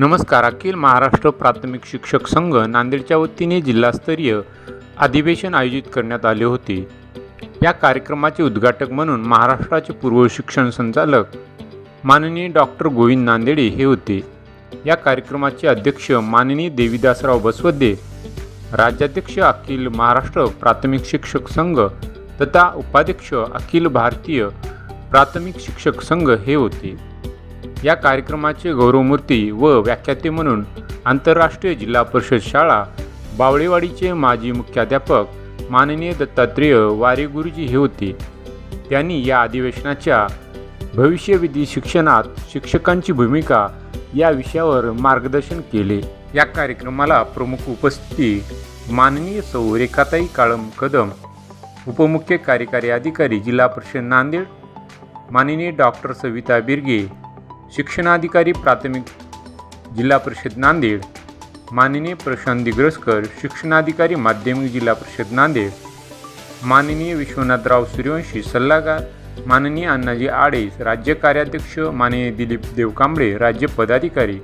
नमस्कार अखिल महाराष्ट्र प्राथमिक शिक्षक संघ नांदेडच्या वतीने जिल्हास्तरीय अधिवेशन आयोजित करण्यात आले होते. या कार्यक्रमाचे उद्घाटक म्हणून महाराष्ट्राचे पूर्व शिक्षण संचालक माननीय डॉक्टर गोविंद नांदेडे हे होते. या कार्यक्रमाचे अध्यक्ष माननीय देवीदासराव बसवदे राज्याध्यक्ष अखिल महाराष्ट्र प्राथमिक शिक्षक संघ तथा उपाध्यक्ष अखिल भारतीय प्राथमिक शिक्षक संघ हे होते. या कार्यक्रमाचे गौरवमूर्ती व व्याख्याते म्हणून आंतरराष्ट्रीय जिल्हा परिषद शाळा बावळेवाडीचे माजी मुख्याध्यापक माननीय दत्तात्रेय वारे गुरुजी हे होते. त्यांनी या अधिवेशनाच्या भविष्यविधी शिक्षणात शिक्षकांची भूमिका या विषयावर मार्गदर्शन केले. या कार्यक्रमाला प्रमुख उपस्थिती माननीय सौ रेखाताई काळम कदम उपमुख्य कार्यकारी अधिकारी जिल्हा परिषद नांदेड माननीय डॉक्टर सविता बिर्गे शिक्षणाधिकारी प्राथमिक जिल्हा परिषद नांदेड. माननीय प्रशांत दिग्रसकर शिक्षणाधिकारी माध्यमिक जिल्हा परिषद नांदेड. माननीय विश्वनाथराव सूर्यवंशी सल्लागार माननीय अण्णाजी आडेस राज्य कार्याध्यक्ष माननीय दिलीप देवकांबळे राज्य पदाधिकारी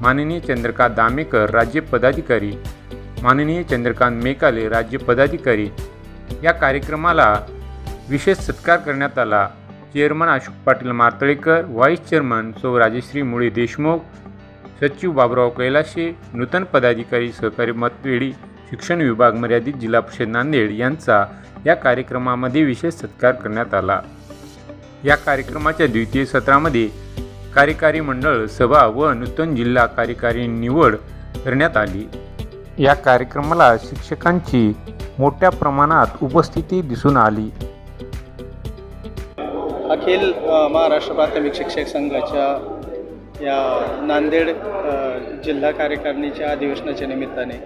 माननीय चंद्रकांत दामेकर राज्य पदाधिकारी माननीय चंद्रकांत मेकाले राज्य पदाधिकारी. या कार्यक्रमाला विशेष सत्कार करण्यात आला. Chairman Ashok Patil Martalekar vice chairman Sau Rajashri Mule Deshmukh सचिव बाबुराव कैलाशे नूतन पदाधिकारी सहकारी मतवेळी शिक्षण विभाग मर्यादित जिल्हा परिषद नांदेड यांचा या कार्यक्रमामध्ये विशेष सत्कार करण्यात आला. या कार्यक्रमाच्या द्वितीय सत्रामध्ये कार्यकारी मंडळ सभा व नूतन जिल्हा कार्यकारी निवड करण्यात आली. या कार्यक्रमाला शिक्षकांची मोठ्या प्रमाणात उपस्थिती दिसून आली. अखिल महाराष्ट्र प्राथमिक शिक्षक संघाच्या या नांदेड जिल्हा कार्यकारिणीच्या अधिवेशनाच्या निमित्ताने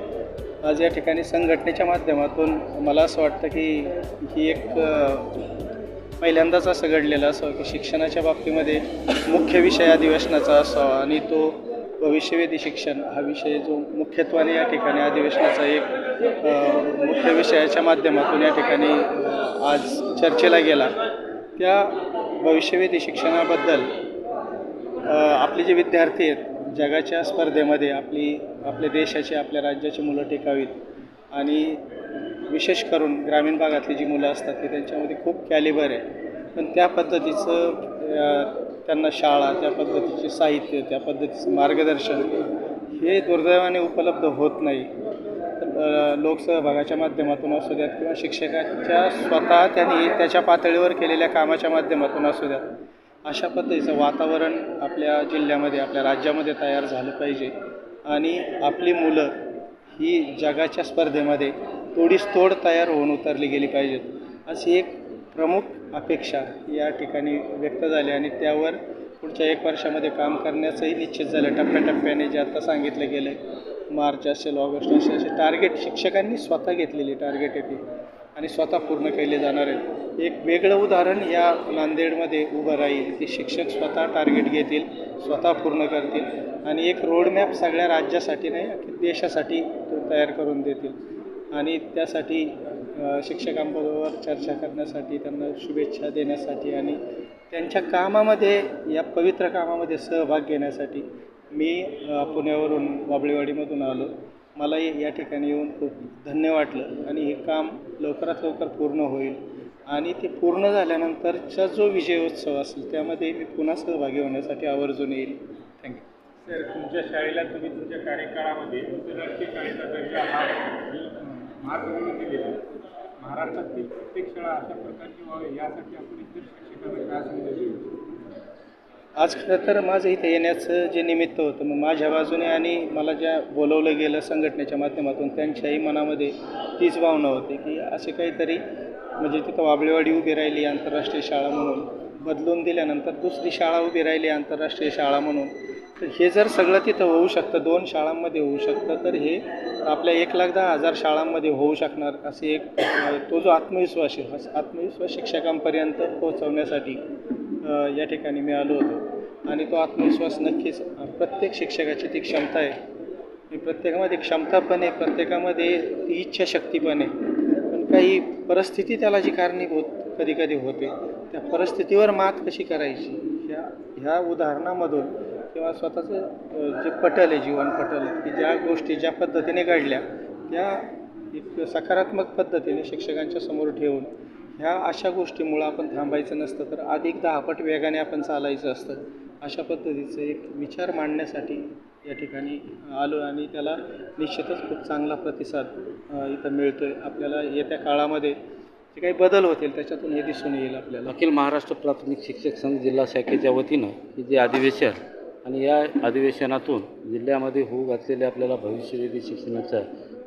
आज या ठिकाणी संघटनेच्या माध्यमातून मला असं वाटतं की ही एक पहिल्यांदाच असं घडलेलं असावं की शिक्षणाच्या बाबतीमध्ये मुख्य विषय अधिवेशनाचा असावा आणि तो भविष्यवेधी शिक्षण हा विषय जो मुख्यत्वाने या ठिकाणी अधिवेशनाचा एक मुख्य विषयाच्या माध्यमातून या ठिकाणी आज चर्चेला गेला. त्या भविष्यवेधी शिक्षणाबद्दल आपले जे विद्यार्थी आहेत जगाच्या स्पर्धेमध्ये आपली आपल्या देशाची आपल्या राज्याची मुलं टिकावीत. आणि विशेष करून ग्रामीण भागातली जी मुलं असतात ती त्यांच्यामध्ये खूप कॅलिबर आहे पण त्या पद्धतीचं त्यांना शाळा त्या पद्धतीचे साहित्य त्या पद्धतीचं मार्गदर्शन हे दुर्दैवाने उपलब्ध होत नाही. लोकसहभागाच्या माध्यमातून असू द्यात किंवा शिक्षकाच्या स्वतः त्यांनी त्याच्या पातळीवर केलेल्या कामाच्या माध्यमातून असू द्यात अशा पद्धतीचं वातावरण आपल्या जिल्ह्यामध्ये आपल्या राज्यामध्ये तयार झालं पाहिजे. आणि आपली मुलं ही जगाच्या स्पर्धेमध्ये तोडीस तोड तयार होऊन उतरली गेली पाहिजेत अशी एक प्रमुख अपेक्षा या ठिकाणी व्यक्त झाली आणि त्यावर पुढच्या एक वर्षामध्ये काम करण्याचंही निश्चित झालं. टप्प्याटप्प्याने जे आता सांगितलं गेलं आहे मार्च असेल ऑगस्ट असेल असे टार्गेट शिक्षकांनी स्वतः घेतलेली टार्गेट आहे ती. आणि स्वतः पूर्ण केले जाणार आहेत. एक वेगळं उदाहरण या नांदेडमध्ये उभं राहील. की शिक्षक स्वतः टार्गेट घेतील स्वतः पूर्ण करतील. आणि एक रोडमॅप सगळ्या राज्यासाठी नाही देशासाठी तो तयार करून देतील. आणि त्यासाठी शिक्षकांबरोबर चर्चा करण्यासाठी त्यांना शुभेच्छा देण्यासाठी आणि त्यांच्या कामामध्ये या पवित्र कामामध्ये सहभाग घेण्यासाठी मी पुण्यावरून बाबळेवाडीमधून आलो. मलाही या ठिकाणी येऊन खूप धन्य वाटलं आणि हे काम लवकरात लवकर पूर्ण होईल. आणि ते पूर्ण झाल्यानंतरचा जो विजयोत्सव असेल त्यामध्ये मी पुन्हा सहभागी होण्यासाठी आवर्जून येईल. थँक्यू सर तुमच्या शाळेला तुम्ही तुमच्या कार्यकाळामध्ये आंतरराष्ट्रीय शाळेचा दर्जा हा मार्गदर्शन दिलेला महाराष्ट्रातील प्रत्येक शाळा अशा प्रकारची व्हावी यासाठी आपण इतर शिक्षकांना काय संदेश देऊ? आज खरं तर माझं इथं येण्याचं जे निमित्त होतं मग माझ्या बाजूने आणि मला ज्या बोलवलं गेलं संघटनेच्या माध्यमातून त्यांच्याही मनामध्ये तीच भावना होती की असे काहीतरी म्हणजे तिथं वाबळेवाडी उभी राहिली आंतरराष्ट्रीय शाळा म्हणून बदलून दिल्यानंतर दुसरी शाळा उभी राहिली आंतरराष्ट्रीय शाळा म्हणून तर हे जर सगळं तिथं होऊ शकतं दोन शाळांमध्ये होऊ शकतं तर हे आपल्या एक लाख दहा हजार शाळांमध्ये होऊ शकणार असे एक तो जो आत्मविश्वास आहे हा आत्मविश्वास शिक्षकांपर्यंत पोहोचवण्यासाठी या ठिकाणी मी आलो होतो. आणि तो आत्मविश्वास नक्कीच प्रत्येक शिक्षकाची ती क्षमता आहे. ही प्रत्येकामध्ये क्षमता पण आहे प्रत्येकामध्ये ती इच्छाशक्ती पण आहे. पण काही परिस्थिती त्याला जी कारणीभूत कधी कधी होते त्या परिस्थितीवर मात कशी करायची? ह्या ह्या उदाहरणामधून किंवा स्वतःचं जे पटल आहे जीवन पटल की ज्या गोष्टी ज्या पद्धतीने घडल्या त्या एक सकारात्मक पद्धतीने शिक्षकांच्या समोर ठेवून ह्या अशा गोष्टीमुळं आपण थांबायचं नसतं तर अधिक दहापट वेगाने आपण चालायचं असतं. अशा पद्धतीचं एक विचार मांडण्यासाठी या ठिकाणी आलो आणि त्याला निश्चितच खूप चांगला प्रतिसाद इथं मिळतो आहे आपल्याला येत्या काळामध्ये जे काही बदल होतील त्याच्यातून हे दिसून येईल आपल्याला. अखिल महाराष्ट्र प्राथमिक शिक्षक संघ जिल्हा शाखेच्या वतीनं हे जे अधिवेशन आणि या अधिवेशनातून जिल्ह्यामध्ये होऊ घातलेल्या आपल्याला भविष्यवेधी शिक्षणाचं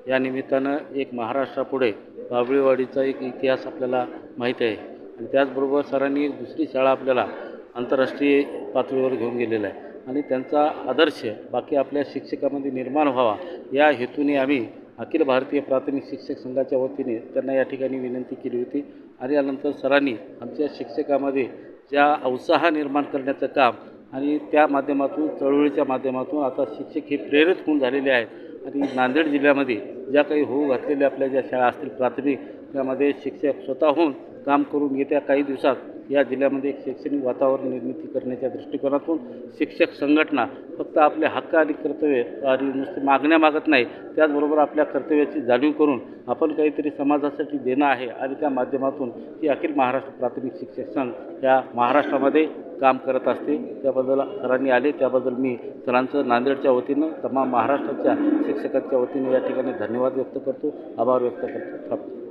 या निमित्तानं एक महाराष्ट्रापुढे बाबळीवाडीचा एक इतिहास आपल्याला माहीत आहे. आणि त्याचबरोबर सरांनी एक दुसरी शाळा आपल्याला आंतरराष्ट्रीय पातळीवर घेऊन गेलेला आहे. आणि त्यांचा आदर्श बाकी आपल्या शिक्षकामध्ये निर्माण व्हावा या हेतूने आम्ही अखिल भारतीय प्राथमिक शिक्षक संघाच्या वतीने त्यांना या ठिकाणी विनंती केली होती. आणि यानंतर सरांनी आमच्या शिक्षकामध्ये ज्या उत्साह निर्माण करण्याचं काम आणि त्या माध्यमातून चळवळीच्या माध्यमातून आता शिक्षक हे प्रेरित होऊन झालेले आहेत. आणि नांदेड जिल्ह्यामध्ये ज्या काही होऊ घातलेल्या आपल्या ज्या शाळा असतील प्राथमिक त्यामध्ये शिक्षक स्वतःहून काम करून येत्या काही दिवसात या जिल्ह्यामध्ये एक शैक्षणिक वातावरण निर्मिती करण्याच्या दृष्टिकोनातून शिक्षक संघटना फक्त आपले हक्क आणि कर्तव्य आणि नुसते मागण्या मागत नाही त्याचबरोबर आपल्या कर्तव्याची जाणीव करून आपण काहीतरी समाजासाठी देणं आहे आणि त्या माध्यमातून ही अखिल महाराष्ट्र प्राथमिक शिक्षक संघ या महाराष्ट्रामध्ये काम करत असते. त्याबद्दल सरांनी आले. त्याबद्दल मी सरांचं नांदेडच्या वतीनं तमाम महाराष्ट्राच्या शिक्षकांच्या वतीनं या ठिकाणी धन्यवाद व्यक्त करतो. आभार व्यक्त करतो. थांबतो